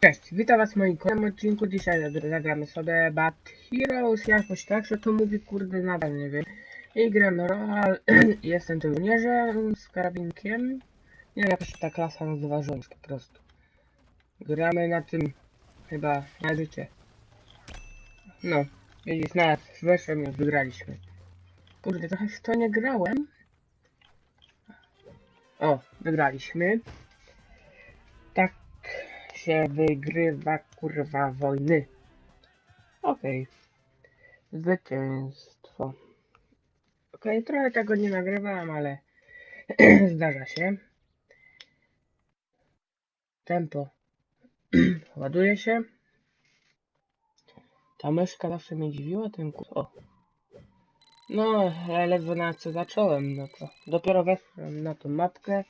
Cześć, witam was w moim kolejnym odcinku. Dzisiaj zagr- zagramy sobie Bad Heroes, jakoś tak się to mówi, kurde, nadal nie wiem. I gramy Royal, jestem tym żołnierzem z karabinkiem. Nie wiem, jak się ta klasa nazywa żołnierz po prostu. Gramy na tym, chyba, na życie. No, widzisz, nawet weszłem i wygraliśmy. Kurde, trochę w to nie grałem. O, wygraliśmy. Się wygrywa kurwa wojny. Okej. Zwycięstwo. Okej, trochę tego nie nagrywałem, ale zdarza się. Tempo. Ładuje się. Ta myszka zawsze mnie dziwiła, ten kur... O. No, ledwo na co zacząłem, no to dopiero weszłem na tą mapkę.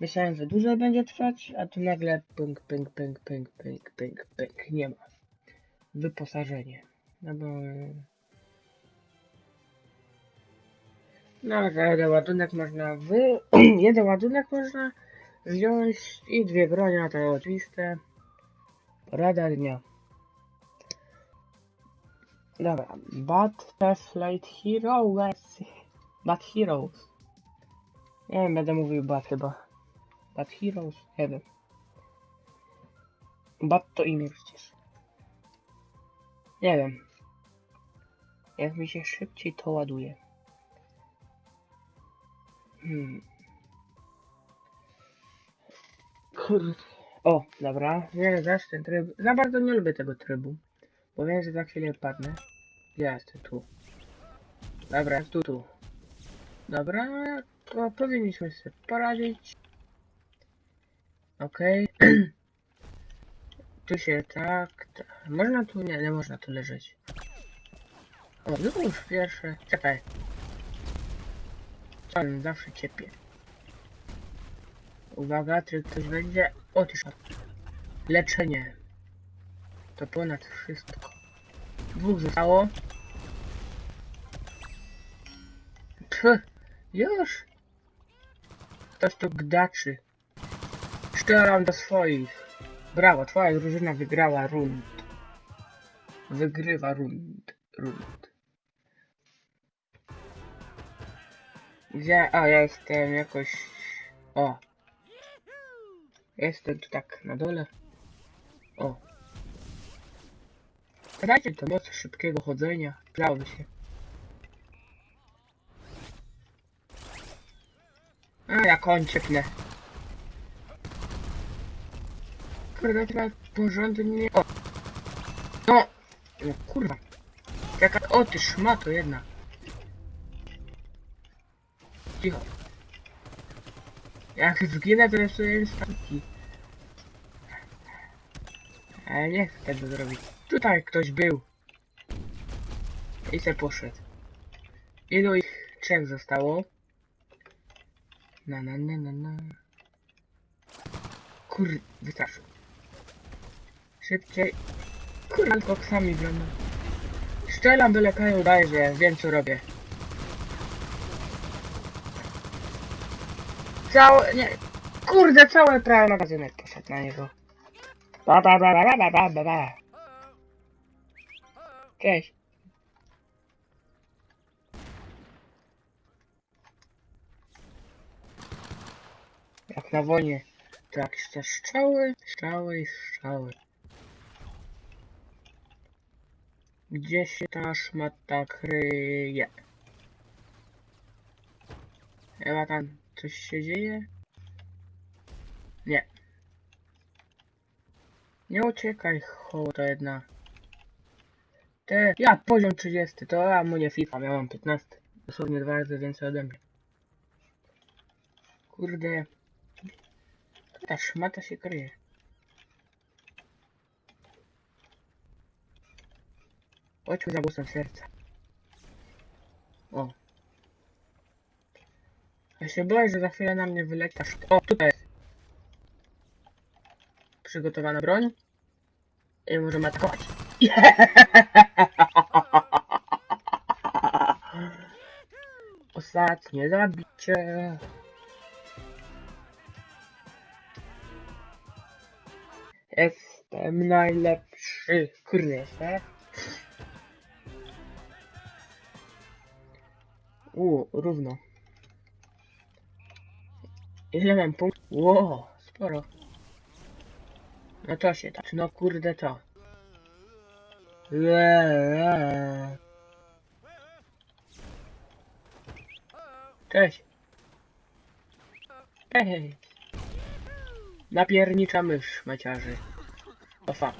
Myślałem, że dłużej będzie trwać, a tu nagle pęk, pęk, pęk, pęk, pęk, pęk, pęk, nie ma. Wyposażenie. No bo... No, że jeden ładunek można wy... jeden ładunek można wziąć i dwie bronie, to oczywiste. Rada dnia. Dobra, Bad Flashlight Heroes. Bad Heroes. Nie wiem, będę mówił Bad chyba. Bad Heroes? Wiem. Bad to imię przecież. Nie wiem. Jak mi się szybciej to ładuje. Hmm. O, dobra. Nie, zaś ten tryb. Za bardzo nie lubię tego trybu. Bo wiem, że za chwilę padnę. Ja jestem tu. Dobra, tu, tu. Dobra, to powinniśmy sobie poradzić. Okej. tu się tak, tak. Można tu? Nie, nie można tu leżeć. O, już pierwsze. Czekaj. Czarny zawsze ciepie. Uwaga, czy ktoś będzie. O, ty. Leczenie. To ponad wszystko. Dwóch zostało. Pff, już. Ktoś tu gdaczy. Strzelam do swoich. Brawo, twoja drużyna wygrała rund. Wygrywa rund. Rund. Gdzie? A, ja jestem jakoś... O. Jestem tu tak na dole. O. Dajcie to moc szybkiego chodzenia. Przydałoby się. A, ja kończę Kurde, teraz porządnie... O! No! No kurwa. Jaka... O, ty szmato jedna. Cicho. Jak zginę, to jem statki. Ale nie chcę tego zrobić. Tutaj ktoś był. I se poszedł. Ilu ich trzech zostało? Na na na na na. Kur... wystarczy. Szybciej. Kurwa, koksami bronią. Strzelam byle kaju daję, że wiem co robię. Całe, nie, kurde, cały prawy magazynek poszedł na niego. Ba ba ba ba ba ba ba ba. Cześć. Jak na wojnie, te strzały, strzały i strzały. Gdzie się ta szmata kryje? Chyba tam coś się dzieje? Nie. Nie uciekaj, hołota jedna. Te, ja poziom 30, to ja mu nie FIFA, miałam 15. Dosłownie dwa razy więcej ode mnie. Kurde. Ta szmata się kryje. Chodźmy za głosem serca. O. Ja się boję, że za chwilę na mnie wyleci aż... O, tutaj jest. Przygotowana broń. I możemy atakować. Ostatnie zabicie. Jest Jestem najlepszy. Kurde, jeszcze. U, równo. Ile mam punktów? Ło, sporo. To się tak. No kurde to. Cześć. Hej. Napiernicza mysz, maciarzy. O fuck.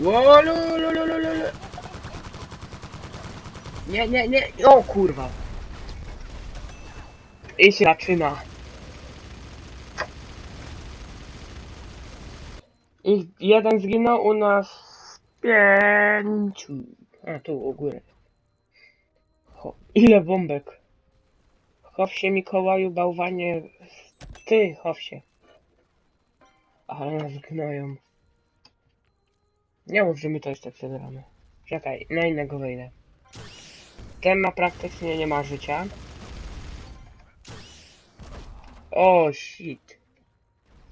Ło, Nie, nie, nie. O kurwa. I się zaczyna. I jeden zginął u nas pięciu. A tu u góry. Cho, ile bombek? Chow się Mikołaju, bałwanie. Ty, chow się. Ale nas gnoją. Nie mów, że my to jeszcze przegramy. Czekaj, na innego wyjdę. Ten ma praktycznie nie ma życia. O, shit.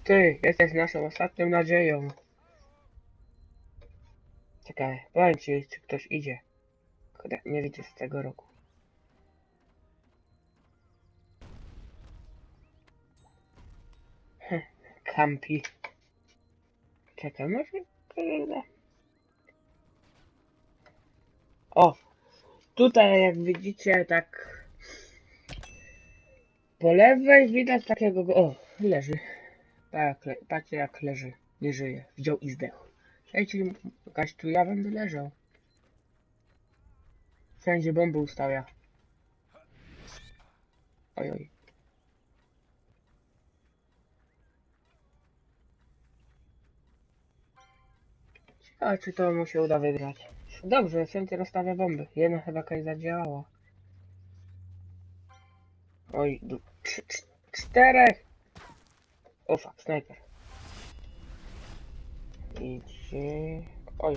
Ty, jesteś naszą ostatnią nadzieją. Czekaj, powiem ci, czy ktoś idzie. Kurde, nie widzę z tego roku. Hm, Kampi. Czekaj, może... O! Tutaj, jak widzicie, tak... Po lewej widać takiego... go- O, leży. Tak, le... patrzcie jak leży. Nie żyje. Wziął i zdechł. Jeśli jakaś tu ja będę leżał. Wszędzie bomby ustawia. Oj, oj. Ciekawe, czy to mu się uda wygrać. Dobrze, wszędzie rozstawia bomby. Jedna chyba jakaś zadziałała. Oj, cz- cz- czterech! O fuck, snajper. Idzie... Oj.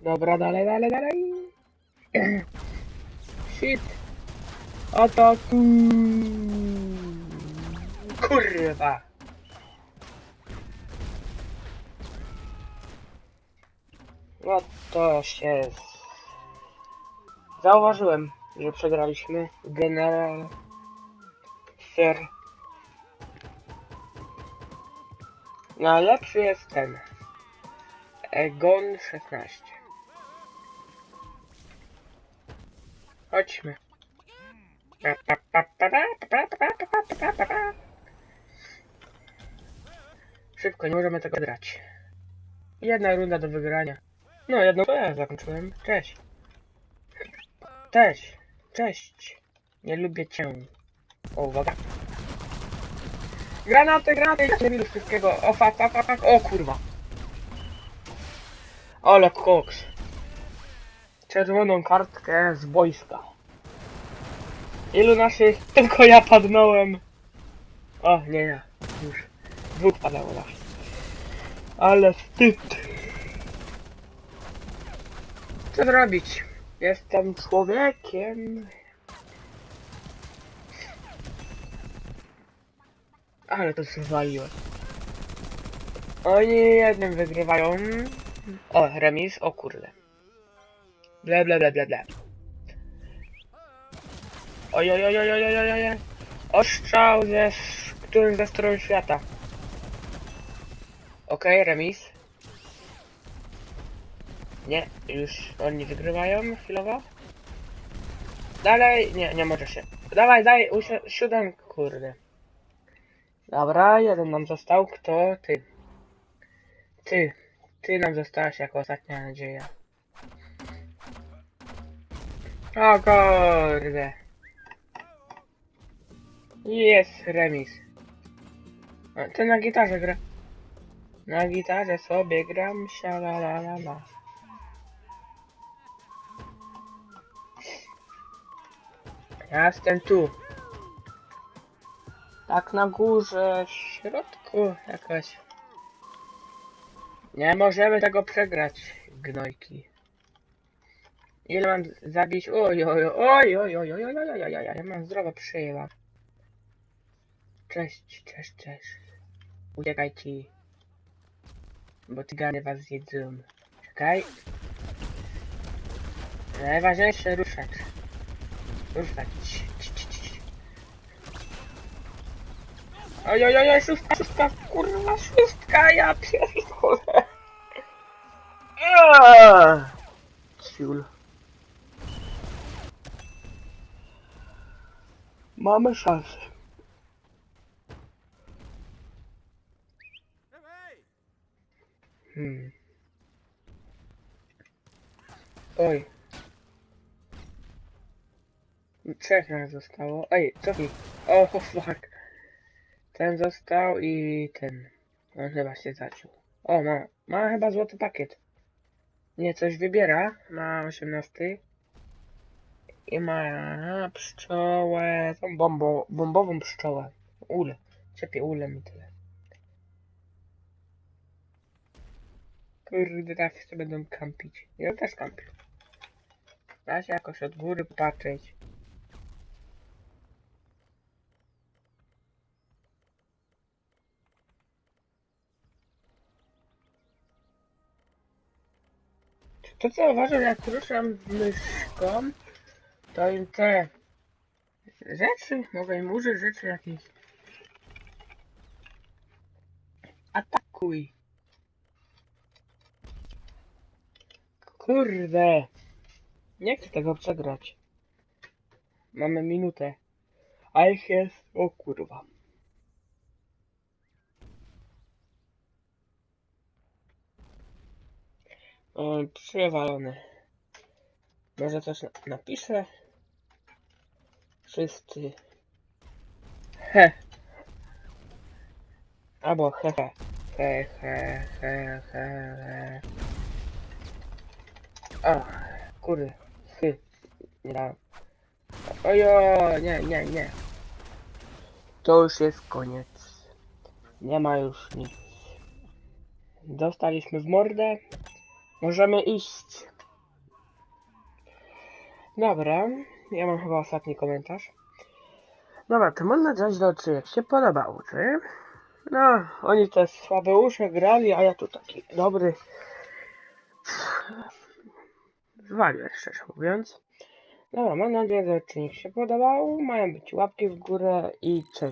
Dobra, dalej, dalej, dalej. Shit. Mm, Kurwa. No to się... Zauważyłem, że przegraliśmy. General... Fair. Najlepszy jest ten. Egon 16. Chodźmy. Szybko, nie możemy tego grać. Jedna runda do wygrania. No, jedną to ja zakończyłem. Cześć. Cześć. Cześć. Nie lubię cię. O, uwaga. Granaty, granaty, widzę wszystkiego. O, fuck, fuck, fuck. O, kurwa. Ale koks. Czerwoną kartkę z wojska. Ilu naszych? Tylko ja padnąłem. O, nie, nie. Już. Dwóch padało nas. Ale wstyd. Co zrobić? Jestem człowiekiem. Ale to zwaliłem. Oni jednym wygrywają. O, remis, o kurde. Ble, ble, ble, ble, ble. Oj, oj, oj, oj, oj, oj, oj. Ostrzał ze którym ze stron świata. Okej, remis. Nie, już oni wygrywają chwilowo. Dalej, nie, nie może się. Dawaj, daj, siódem, kurde. Dobra, jeden nam został. Kto? Ty. Ty. Ty nam zostałaś jako ostatnia nadzieja. O kurde. Jest remis. Ty na gitarze gra. Na gitarze sobie gram, la Ja jestem tu. Tak na górze, w środku jakaś. Nie możemy tego przegrać, gnojki. Ile mam zabić? Oj, oj, oj, oj, oj, oj, oj, oj, oj, oj, ja mam zdrowo przyjęła. Cześć, cześć, cześć. Uciekajcie. Bo tygany was zjedzą. Czekaj. Najważniejsze ruszać. Ruszać. Ci, ci, ci, ci. Oj, oj, oj, oj, szóstka, szóstka, kurwa, szóstka, ja pierdolę. Ciul. Mamy szansę. Hmm. Oj. Trzech nas zostało. Ej, cofnij. O, fuck. Ten został i ten. On chyba się zaciął. O, ma, ma chyba złoty pakiet. Nie, coś wybiera. Ma 18. I ma pszczołę. Tą bombo, bombową pszczołę. Ule. Czepię ule mi tyle. Kurde, teraz jeszcze będą kampić. Ja też kampię. Da się jakoś od góry patrzeć. To co uważam, jak ruszam myszką, to im te rzeczy, mogę im użyć rzeczy jakichś. Atakuj. Kurde. Nie chcę tego przegrać. Mamy minutę. A ich jest... O kurwa. O, przewalony. Może coś na napiszę? Wszyscy. He. Albo he he. He he he he he. O, kurde. Chy. Nie dałem. Ojo, nie, nie, nie. To już jest koniec. Nie ma już nic. Dostaliśmy w mordę. Możemy iść. Dobra, ja mam chyba ostatni komentarz. Dobra, to mam nadzieję, że odcinek się podobał, czy? No, oni te słabe usze grali, a ja tu taki dobry. Zwaliłem, szczerze mówiąc. Dobra, mam nadzieję, że odcinek się podobał. Mają być łapki w górę i cześć.